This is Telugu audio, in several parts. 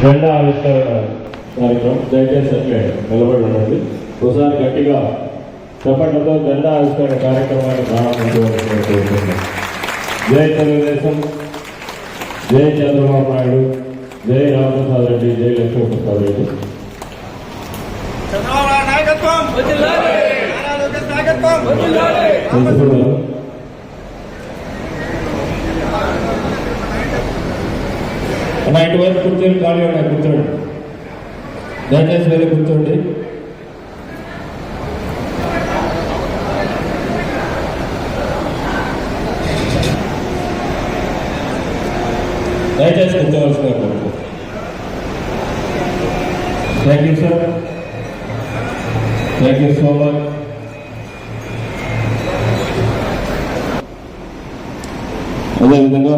జెండా ఆవిష్కరణ కార్యక్రమం దయచేసి అట్లే నిలబడి ఉండండి. ఒకసారి గట్టిగా చెప్పడంతో జెండా ఆవిష్కరణ కార్యక్రమాన్ని ప్రారంభించవలసిన జై తెలుగుదేశం జై చంద్రబాబు నాయుడు జై రామప్రసాద్ రెడ్డి జై లక్ష్మీప్రసాద్ రెడ్డి. చంద్రబాబు నాయుడు నాయకత్వం! నారా లోకేష్ నాయకత్వం తెలుసుకున్నారు అన్న ఇటువైపు కూర్చొని ఖాళీ ఉన్నాయి కూర్చోండి దయచేసి మీద కూర్చోండి దయచేసి కూర్చోవలసిన కోరుతున్నాను thank you sir thank you so much అదేవిధంగా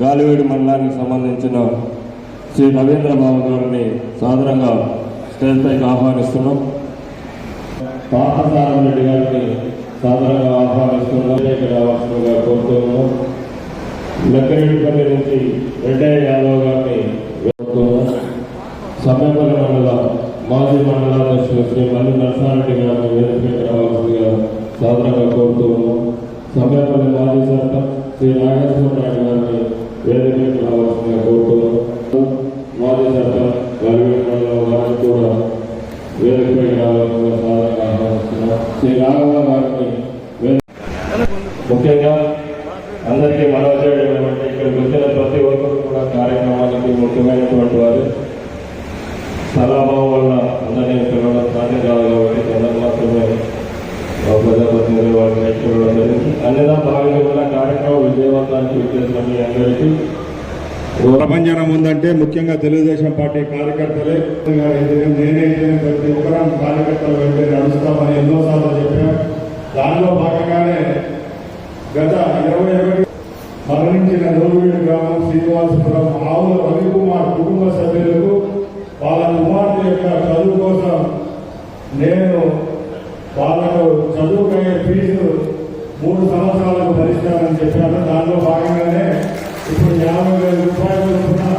గాలివేడి మండలానికి సంబంధించిన శ్రీ రవీంద్ర బాబు గారిని సాధారణంగా స్టేజ్ పైకి ఆహ్వానిస్తున్నాం. పార్థసారం రెడ్డి గారిని సాధారణంగా ఆహ్వానిస్తున్నాం. ఇక్కడ రావాల్సిందిగా కోరుతున్నాం. లక్కరెడ్డిపల్లి నుంచి రెడ్డయ్య యాదవ్ గారిని కోరుతున్నాం. సమయపల్లి మండల మాజీ మండలాధ్యక్షులు శ్రీ మల్లి నరసారెడ్డి గారిని వేదికకి రావాల్సిందిగా సాదరంగా కోరుతున్నాం. సమయపల్లి మాజీ సర్పంచ్ శ్రీ నాగేశ్వర నాయుడు గారిని వేదికకి రావాల్సిందిగా కోరుతున్నాం మాజీ సర్పంచ్ గల్వీ మండలం వారిని కూడా వేదికపై రావాల్సిందిగా సాదరంగా ఆహ్వానిస్తున్నాం శ్రీ రాఘవ గారిని వేదిక ముఖ్యంగా అందరికీ మనవ చేయడం ఏమంటే ఇక్కడికి వచ్చిన ప్రతి ఒక్కరు కూడా కార్యక్రమానికి ముఖ్యమైనటువంటి వారు స్థలాభావం వల్ల అందరినీ పిలవడం సాధ్యం కాదు కాబట్టి కొందరు మాత్రమే ఆ ప్రజాప్రతినిధులు వారిని పిలవడం జరిగింది అన్నిదా భాగంగా కూడా కార్యక్రమం విజయవంతానికి ఉద్దేశం మీ అందరికీ ప్రపంచం ఉందంటే ముఖ్యంగా తెలుగుదేశం పార్టీ కార్యకర్తలే. నేనైతే ప్రతి ఒక్కరం కార్యకర్తలు వెంటే నడుస్తామని ఎన్నోసార్లు చెప్పాం. దానిలో భాగంగానే గత ఇరవై ఒకటి మరణించిన నూరువీడు గ్రామం శ్రీనివాసపురం ఆవుల రవికుమార్ కుటుంబ సభ్యులకు వాళ్ళ కుమార్తె యొక్క చదువు కోసం నేను వాళ్ళకు చదువుకయ్యే ఫీజు మూడు సంవత్సరాలకు భరిస్తానని చెప్పాను. దానిలో భాగంగానే ఇప్పుడు యాభై వేల రూపాయలు చొప్పున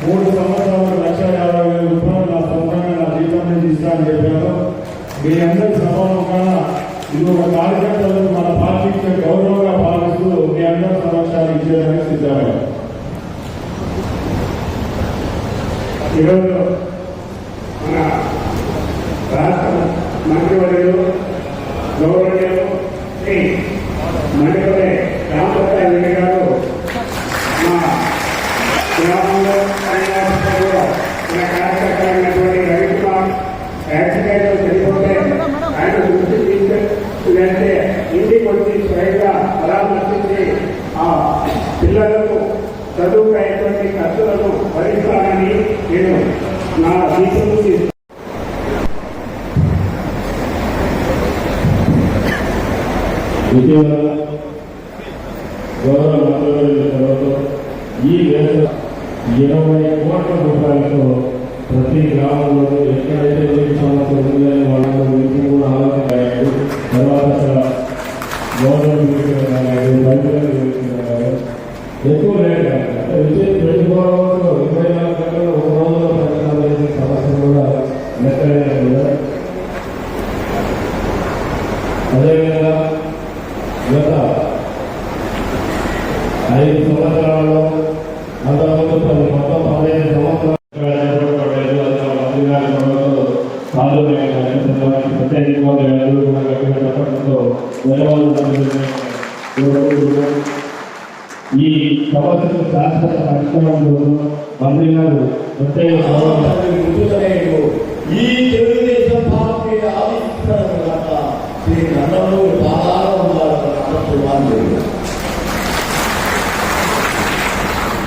మూడు సంవత్సరాలు లక్ష యాభై వేల రూపాయలు నా సొంతంగా నా జీతం నుంచి ఇస్తానని చెప్పాను మీ అందరి సభాముఖంగా ఇది ఒక కార్యకర్తలు మన పార్టీకి గౌరవంగా భావిస్తూ మీ అందరి సమక్షాన్ని ఇచ్చేదానికి సిద్ధమయ్యారు. ఈరోజు మన రాష్ట్ర మంత్రివర్యులు గౌరవ మంత్రివర్య మణిపల్లి రామప్రసాద్ రెడ్డి గారు మా గ్రామంలో శ్రీనివాసంలో కూడా మన కార్యకర్తలైనటువంటి రవికుమార్ యాక్సిడెంట్ చనిపోతే ఆయన దృష్టి తీసుకెళ్తే ఇంటికి వచ్చి స్వయంగా పరామర్శించి ఆ పిల్లలకు చదువుకు అయ్యేటువంటి ఖర్చులను భరిస్తానని నేను నా సంవత్సరాల్లో అంతకుముందు మొత్తం పదిహేను సంవత్సరాలు ఈ సమస్యకు శాశ్వత పరిష్కారం కోసం మంత్రి గారు ప్రత్యేక గౌరవ ఈ తెలుగుదేశం పార్టీ ఆవిష్కరణ శ్రీ నందమూరి పాదాలు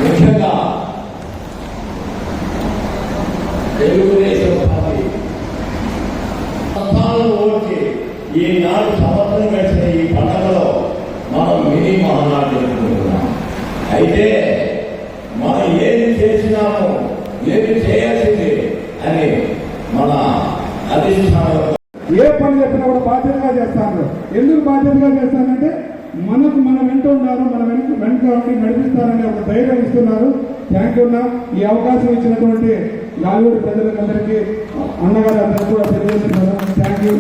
ముఖ్యంగా తెలుగుదేశం పార్టీ సంతానం ఓటి ఈనాడు సంవత్సరం గడిచిన ఈ పండుగలో మనం మినీ మహానాడు జరుపుకుంటున్నాం అయితే మనం ఏమి చేసినాము ఏమి చేయాల్సింది అని మన అధిష్టానం ఏ పని చెప్పినా కూడా బాధ్యతగా చేస్తాను. ఎందుకు బాధ్యతగా చేస్తానంటే మనకు మన వెంట ఉన్నారు మన వెంట వెంట ఉండి నడిపిస్తారనే ఒక ధైర్యం ఇస్తున్నారు. థ్యాంక్ యూ అన్న. ఈ అవకాశం ఇచ్చినటువంటి నాలుగు ప్రజలందరికీ అన్నగారు అందరూ కూడా తెలియజేస్తున్నారు థ్యాంక్ యూ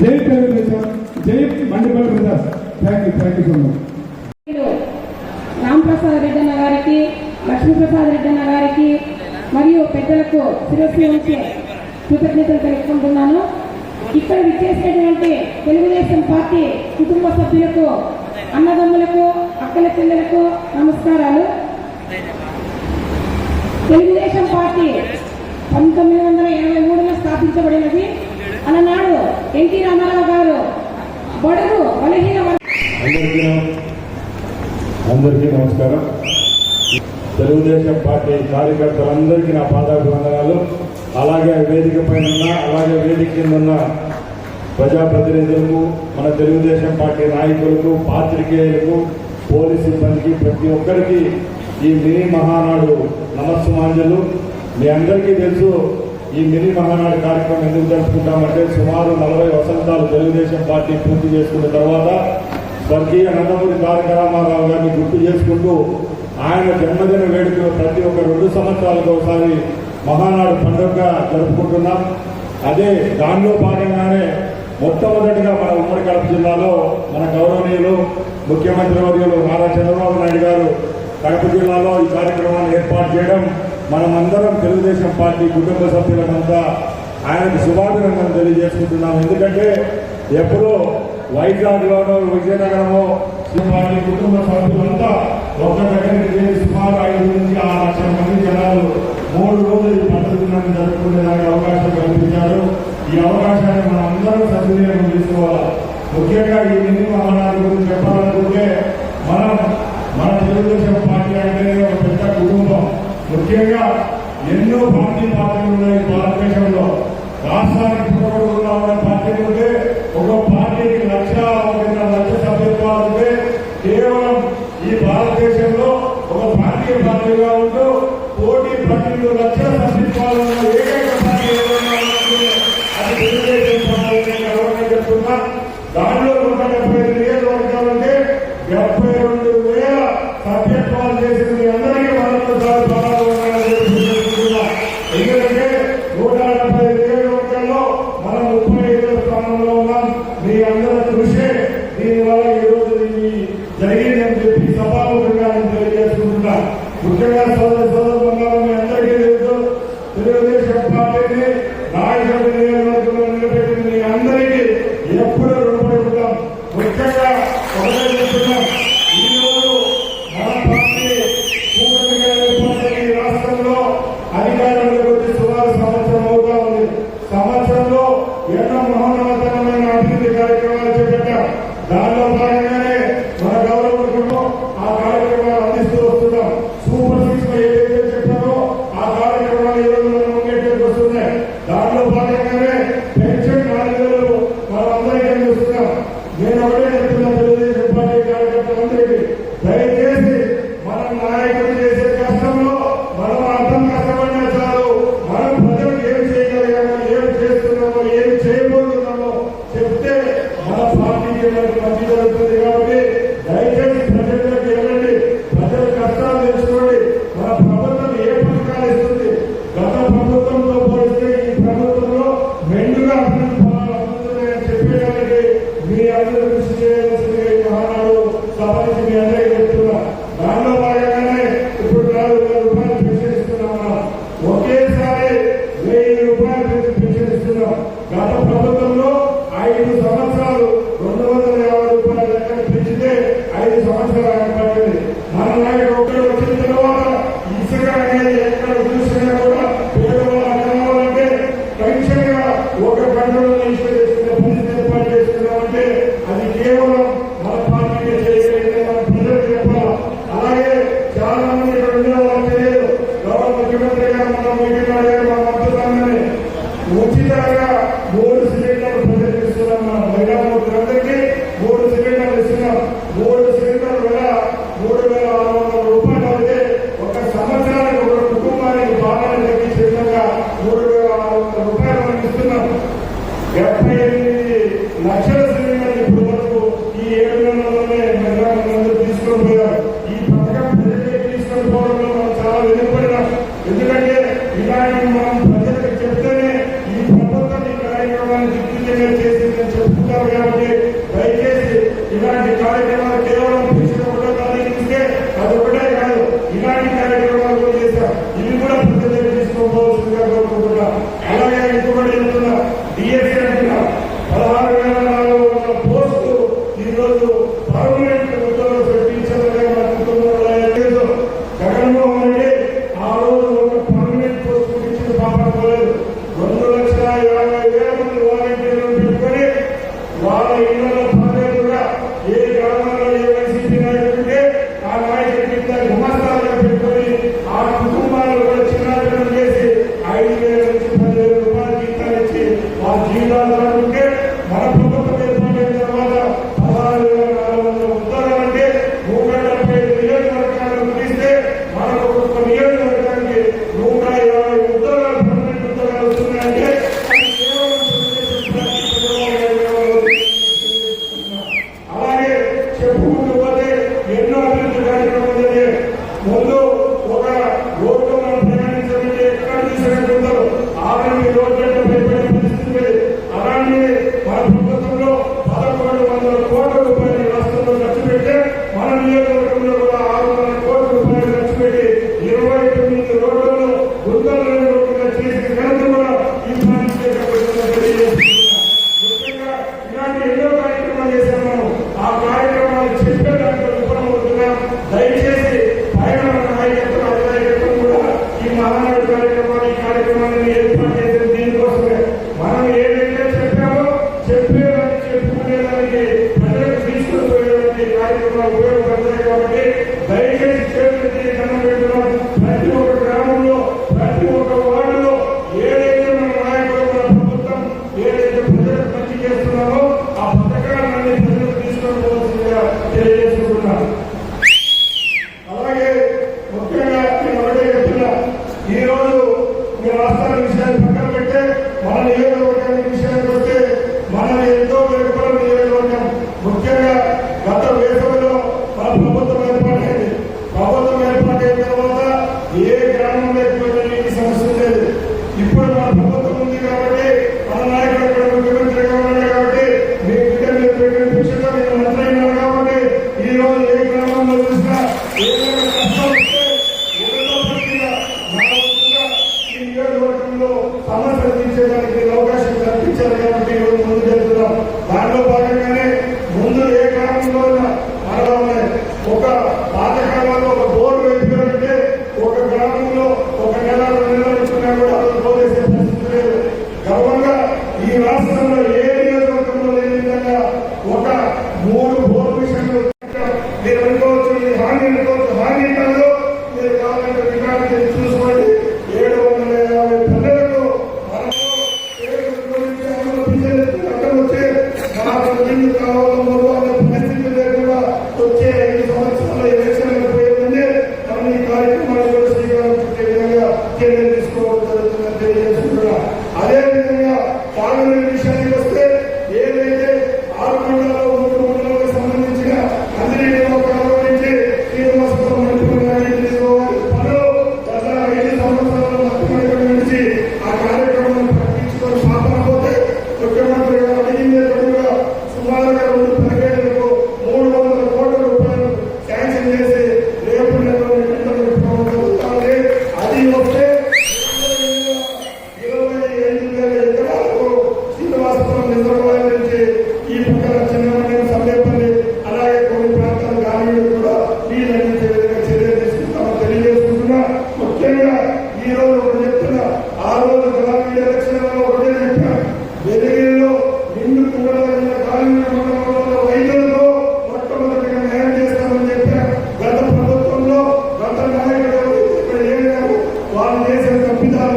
జై తెలుగుదేశం జై Mandipalli brothers thank you thank you so much Ramprasad Reddanna గారికి లక్ష్మీప్రసాద్ రెడ్డన్న గారికి మరియు పెద్దలకు శిరస్సు ఉంచి కృతజ్ఞతలు తెలుపుకుంటున్నాను. ఇక్కడ విచ్చేసినటువంటి తెలుగుదేశం పార్టీ కుటుంబ సభ్యులకు అన్నదమ్ములకు అక్కల పిల్లలకు నమస్కారాలు. తెలుగుదేశం పార్టీ పంతొమ్మిది వందల ఎనభై మూడులో స్థాపించబడినది. అలనాడు ఎన్టీ రామారావు గారు బడుగు బలహీన అందరికీ నమస్కారం. తెలుగుదేశం పార్టీ కార్యకర్తలందరికీ నా పాదాభివందనాలు. అలాగే వేదిక పైన ఉన్న అలాగే వేదిక కింద ఉన్న ప్రజాప్రతినిధులకు మన తెలుగుదేశం పార్టీ నాయకులకు పాత్రికేయులకు పోలీసు సిబ్బందికి ప్రతి ఒక్కరికి ఈ మినీ మహానాడు నమస్సుమాంజలు. మీ అందరికీ తెలుసు ఈ మినీ మహానాడు కార్యక్రమం ఎందుకు జరుపుకుంటామంటే సుమారు నలభై వసంతాలు తెలుగుదేశం పార్టీ పూర్తి చేసుకున్న తర్వాత స్వర్గీయ నందమూరి తారక రామారావు గారిని గుర్తు చేసుకుంటూ ఆయన జన్మదిన వేడుకలు ప్రతి ఒక్క రెండు సంవత్సరాలకు ఒకసారి మహానాడు పండుగగా జరుపుకుంటున్నాం. అదే దానిలో భాగంగానే మొట్టమొదటిగా మన ఉమ్మడి కడప జిల్లాలో మన గౌరవనీయులు ముఖ్యమంత్రి వర్యులు నారా చంద్రబాబు నాయుడు గారు కడప జిల్లాలో ఈ కార్యక్రమాన్ని ఏర్పాటు చేయడం మనమందరం తెలుగుదేశం పార్టీ కుటుంబ సభ్యులమంతా ఆయనకు శుభాభినందనలు తెలియజేసుకుంటున్నాం. ఎందుకంటే ఎప్పుడో వైజాగ్లోనో విజయనగరమో పార్టీ కుటుంబ సభ్యులంతా ఒక దగ్గర సుమారు ఐదు నుంచి ఆరు లక్షల మంది జనాలు మూడు రోజులు ఈ పండుగ దినాన్ని జరుపుకునేదానికి అవకాశం కల్పించారు. ఈ అవకాశాన్ని మనం అందరం సద్వినియోగం చేసుకోవాలి? ముఖ్యంగా ఈ నిధి మహానాడు గురించి చెప్పాలనుకుంటే మనం మన తెలుగుదేశం పార్టీ అంటే ఒక పెద్ద కుటుంబం. ముఖ్యంగా ఎన్నో పార్టీ పార్టీలు ఉన్నాయి భారతదేశంలో. రాష్ట్రానికి పుట్టగొడుగులా పార్టీలు ఉంటే ఒక భారతదేశంలో ఒక ప్రాంతీయ పార్టీగా ఉంటూ వాళ్ళు చేసిన తప్పిదాల వల్ల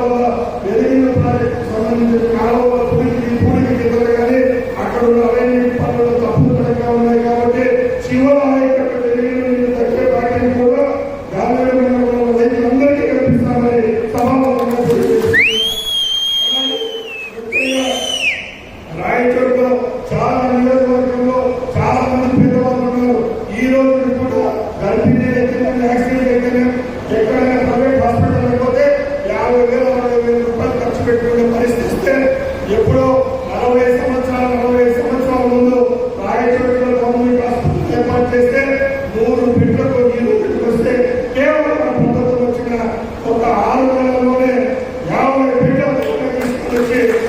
తీసుకొని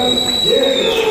Девять.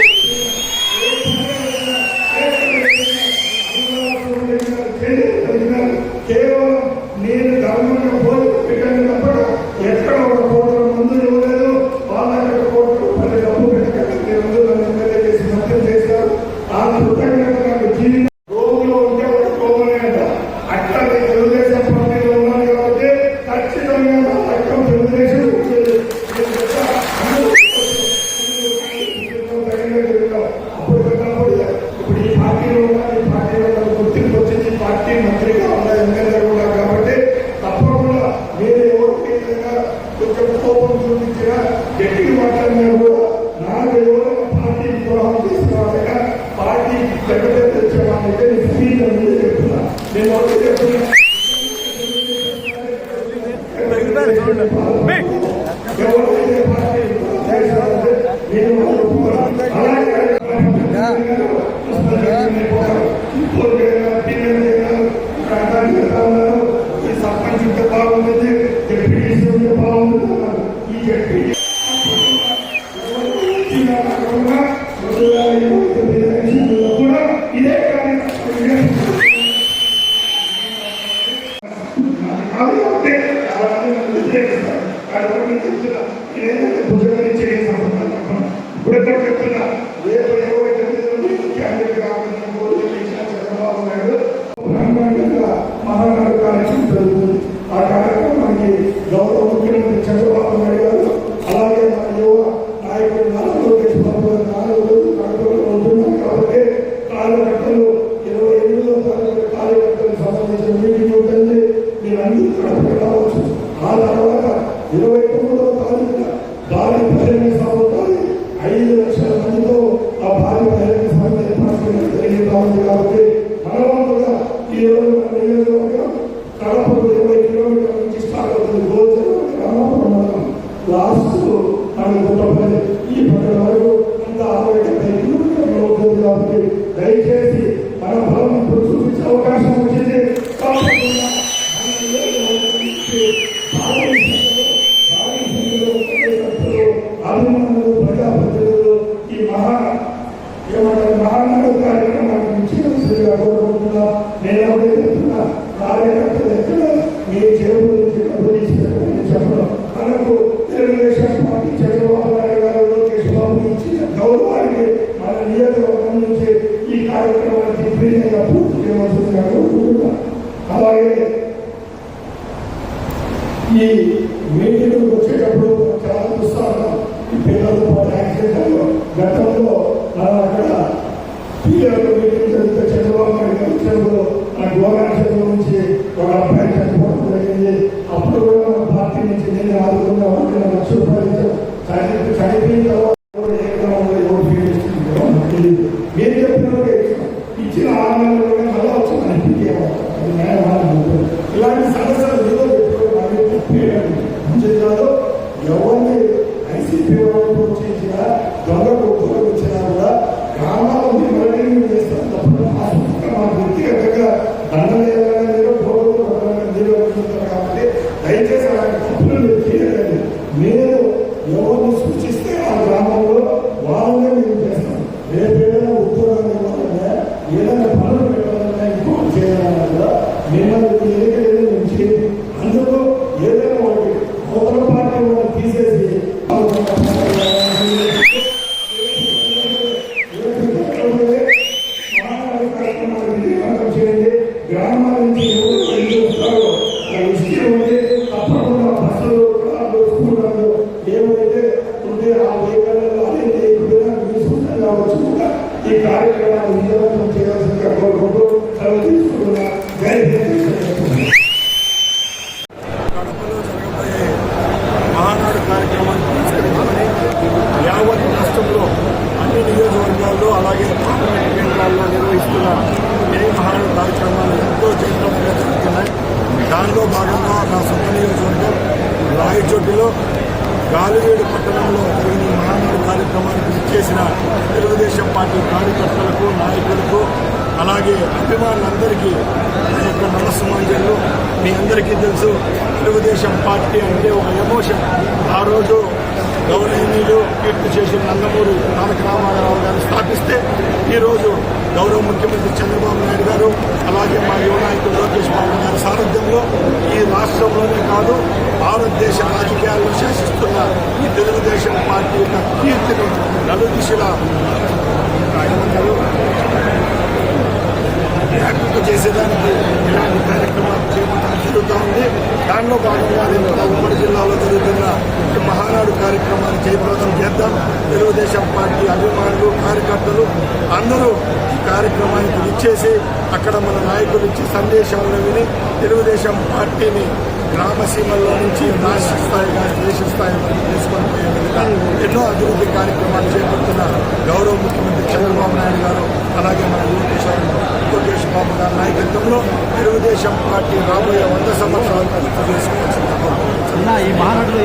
దగ్గర తెచ్చేవాళ్ళైతే ఫీల్ అనేది చెప్తున్నా నేను ఒకటి చెప్తున్నా Thank you. మీ అందరికీ తెలుసు తెలుగుదేశం పార్టీ అంటే ఒక ఎమోషన్. ఆ రోజు గౌరవనీయులు కీర్తి చేసిన నందమూరి తారక రామారావు గారు స్థాపిస్తే ఈరోజు గౌరవ ముఖ్యమంత్రి చంద్రబాబు నాయుడు గారు అలాగే మా యువ నాయకుడు లోకేష్ బాబు గారి సారథ్యంలో ఈ రాష్ట్రంలోనే కాదు భారతదేశ రాజకీయాల్లో శాసిస్తున్న ఈ తెలుగుదేశం పార్టీ యొక్క కీర్తిని నలుదిశల ఏమంటారు చేసేదానికి ఇలాంటి కార్యక్రమాలు చేపట్టడం జరుగుతూ ఉంది దానిలో భాగంగా నేను ఉమ్మడి జిల్లాలో జరుగుతున్న మహానాడు కార్యక్రమాన్ని జయప్రదం చేద్దాం. తెలుగుదేశం పార్టీ అభిమానులు కార్యకర్తలు అందరూ ఈ కార్యక్రమానికి ఇచ్చేసి అక్కడ మన నాయకులు ఇచ్చే సందేశాలను విని తెలుగుదేశం పార్టీని గ్రామ సీమల్లో నుంచి రాష్ట్ర స్థాయిగా దేశ స్థాయి వరకు తీసుకొని పోయే విధంగా ఎన్నో అభివృద్ధి కార్యక్రమాలు చేపడుతున్న గౌరవ ముఖ్యమంత్రి చంద్రబాబు నాయుడు గారు అలాగే మన లోకేష్ లోకేష్ బాబు గారి నాయకత్వంలో తెలుగుదేశం పార్టీ రాబోయే వంద సంవత్సరాలు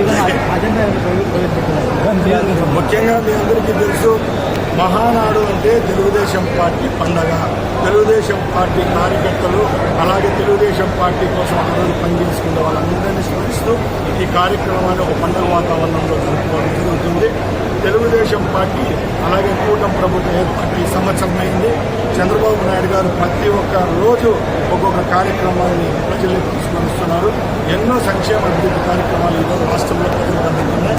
పూర్తి అజెండా ముఖ్యంగా మీ అందరికీ తెలుసు మహానాడు అంటే తెలుగుదేశం పార్టీ పండగ. తెలుగుదేశం పార్టీ కార్యకర్తలు అలాగే తెలుగుదేశం పార్టీ కోసం అందరూ పనిచేసుకున్న వాళ్ళందరినీ స్మరిస్తూ ఈ కార్యక్రమాన్ని ఒక పండుగ వాతావరణంలో జరుపుకోవడం జరుగుతుంది. తెలుగుదేశం పార్టీ అలాగే కూటమి ప్రభుత్వం ఏర్పాటు ఈ సంవత్సరం అయింది. చంద్రబాబు నాయుడు గారు ప్రతి ఒక్క రోజు ఒక్కొక్క కార్యక్రమాన్ని ప్రజలు తీసుకొస్తున్నారు ఎన్నో సంక్షేమ అభివృద్ధి కార్యక్రమాలు ఈరోజు రాష్ట్రంలో ప్రజలు అందుతున్నాయి